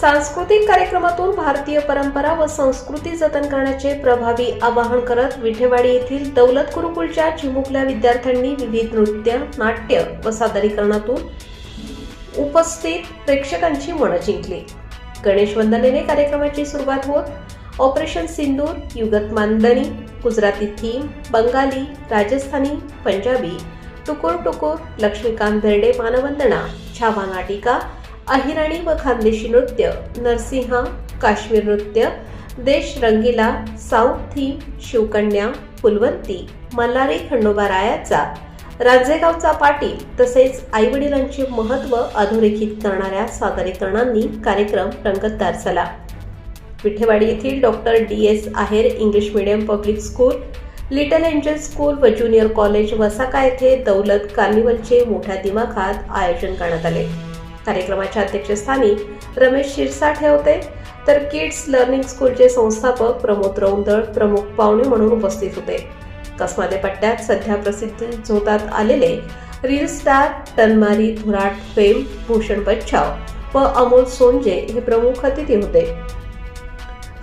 सांस्कृतिक कार्यक्रमातून भारतीय परंपरा व संस्कृती जतन करण्याचे प्रभावी आवाहन करत विठेवाडी येथील दौलत गुरुकुलच्या चिमुकल्या विद्यार्थ्यांनी विविध नृत्य नाट्य व सादरीकरणातून उपस्थित प्रेक्षकांची मनं जिंकली. गणेश वंदनेने कार्यक्रमाची सुरुवात होत ऑपरेशन सिंदूर युगत मानदणी गुजराती थीम बंगाली राजस्थानी पंजाबी टुकुर टुकुर लक्ष्मीकांत बेर्डे मानवंदना छावा नाटिका अहिराणी व खानदेशी नृत्य नरसिंहा काश्मीर नृत्य देश रंगीला साऊथ थीम शिवकन्या फुलवंती मल्हारी खंडोबा रायाचा रांजेगावचा पाटील तसेच आईवडिलांचे महत्त्व अधोरेखित करणाऱ्या सादरीकरणांनी कार्यक्रम रंगतदार झाला विठेवाडी येथील doctor D. S Aher English medium public school little angel school व ज्युनियर कॉलेज वसाका येथे दौलत कार्निवलचे मोठ्या दिमाखात आयोजन करण्यात आले. कार्यक्रमाच्या अध्यक्षस्थानी रमेश शिरसाठे होते. तर किड्स लर्निंग स्कूलचे संस्थापक प्रमोद रौंदळ प्रमुख पाहुणे म्हणून उपस्थित होते. कसमादे पट्ट्यात सध्या प्रसिद्ध झोतात आलेले रील स्टार तन्मारी धुराट फेम भूषण बच्छाव व अमोल सोंजे हे प्रमुख अतिथी होते.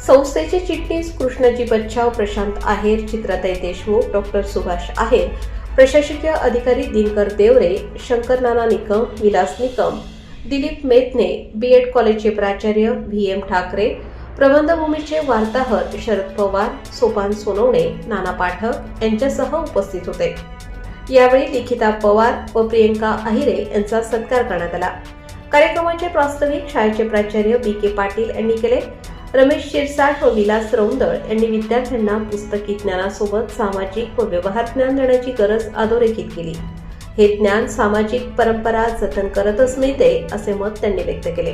संस्थेचे चिटणीस कृष्णजी बच्छाव प्रशांत आहेर चित्राताई देशमुख डॉक्टर सुभाष आहेर प्रशासकीय अधिकारी दिनकर देवरे शंकर नाना निकम विलास निकम दिलीप मेतने बी एड कॉलेजचे प्राचार्य व्ही एम ठाकरे प्रबंधभूमीचे वार्ताहर शरद पवार सोपान सोनवणे नाना पाठक यांच्यासह उपस्थित होते. यावेळी लिखिता पवार व प्रियंका अहिरे यांचा सत्कार करण्यात आला. कार्यक्रमाचे प्रास्ताविक शाळेचे प्राचार्य बी के पाटील यांनी केले. रमेश शिरसाट व विलास रौंदळ यांनी विद्यार्थ्यांना पुस्तकी ज्ञानासोबत सामाजिक व व्यवहार ज्ञान देण्याची गरज अधोरेखित केली. हे ज्ञान सामाजिक परंपरा जतन करतच मिळते असे मत त्यांनी व्यक्त केले.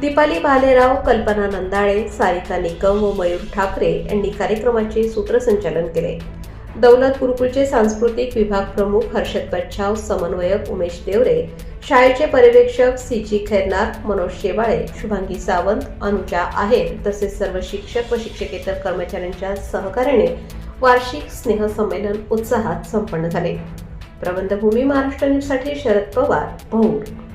दीपाली भालेराव कल्पना नंदाळे सारिका निकम व मयूर ठाकरे यांनी कार्यक्रमाचे सूत्रसंचालन केले. दौलत गुरुकुलचे सांस्कृतिक विभाग प्रमुख हर्षद बच्छाव समन्वयक उमेश देवरे शाळेचे पर्यवेक्षक सी जी खैरनार मनोज शेवाळे शुभांगी सावंत अनुजा आहेर तसेच सर्व शिक्षक व शिक्षकेतर कर्मचाऱ्यांच्या सहकार्याने वार्षिक स्नेहसंमेलन उत्साहात संपन्न झाले. प्रबंधभूमी महाराष्ट्र न्यूजसाठी शरद पवार भौर.